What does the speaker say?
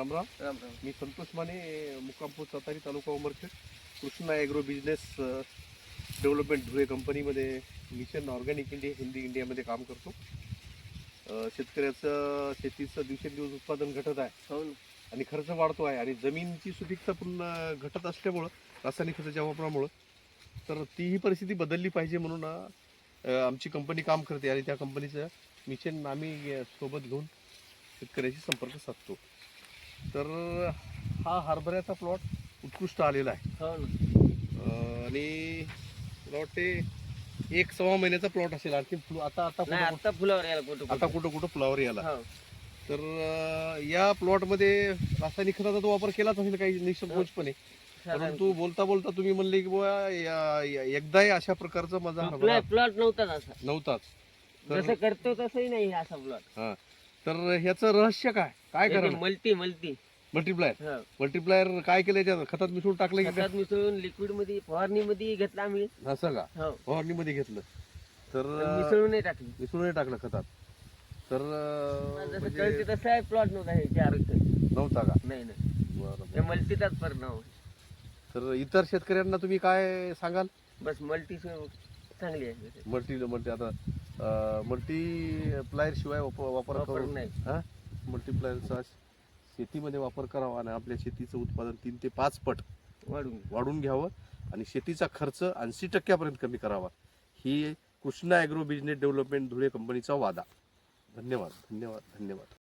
रामराम राम. राम मी संतोष माने मुक्कामपूर सातारी तालुका Umarkhed Krishna agro business development Dhule कंपनीमध्ये मिशन ऑर्गॅनिक इंडिया हिंदी इंडियामध्ये काम करतो. शेतकऱ्याचं शेतीचं दिवसेंदिवस उत्पादन घटत आहे. हो आणि खर्च वाढतो आहे. आणि जमीनची सुपीकता पूर्ण घटत असल्यामुळं रासायनिक खताच्या वापरामुळं तर तीही परिस्थिती बदलली पाहिजे म्हणून आमची कंपनी काम करते. आणि त्या कंपनीचं मिशन आम्ही सोबत घेऊन शेतकऱ्याशी संपर्क साधतो. तर हा हरभऱ्याचा प्लॉट उत्कृष्ट आलेला आहे. हो आणि मला वाटते एक सव्वा महिन्याचा प्लॉट असेल आणखी फुल- आता आता नाही कुठं- आता फुलावर यायला कुठं आता कुठं कुठं फ्लावर याला हो. तर अं, या प्लॉटमध्ये रासायनिक खताचा तो वापर केलाच असेल काही निसंकोचपणे साधारण- परंतु बोलता बोलता तुम्ही म्हणले की बुवा या- या- एकदाही अशा प्रकारचा माझा हरभरा नाही प्लॉट नव्हताच असा. नव्हताच. तर जसं करतो तसंही नाही असा प्लॉट तर ह्याचं रहस्य काय? काय कारण मल्टी मल्टी मल्टीप्लायर हो. मल्टीप्लायर काय केलं त्याचं? खतात मिसळून टाकलं की खतात मिसळून लिक्विडमध्ये फवारणी मध्ये घेतला आम्ही? असं का? हो. फवारणीमध्ये घेतलं. तर पण अं, मिसळून नाही टाकली. मिसळून टाकलं खतात. तर अं, जसं म्हणजे कळते तसं आहे प्लॉट नव्हता हे चार नव्हता का? नाही नाही. बरं. मल्टीचाच परिणाम आहे. तर इतर शेतकऱ्यांना तुम्ही काय सांगाल? बस मल्टी चांगली आहे. मल्टी मल्टी आता मल्टी प्लायर शिवाय वापर वापर वापर करू नाही. हा? मल्टीप्लायरचा शेतीमध्ये वापर करावा आणि आपल्या शेतीचं उत्पादन तीन ते पाच पट वाढून वाढून घ्यावं आणि शेतीचा खर्च ऐंशी टक्क्यापर्यंत कमी करावा. ही Krishna agro business development Dhule कंपनीचा वादा. धन्यवाद धन्यवाद धन्यवाद.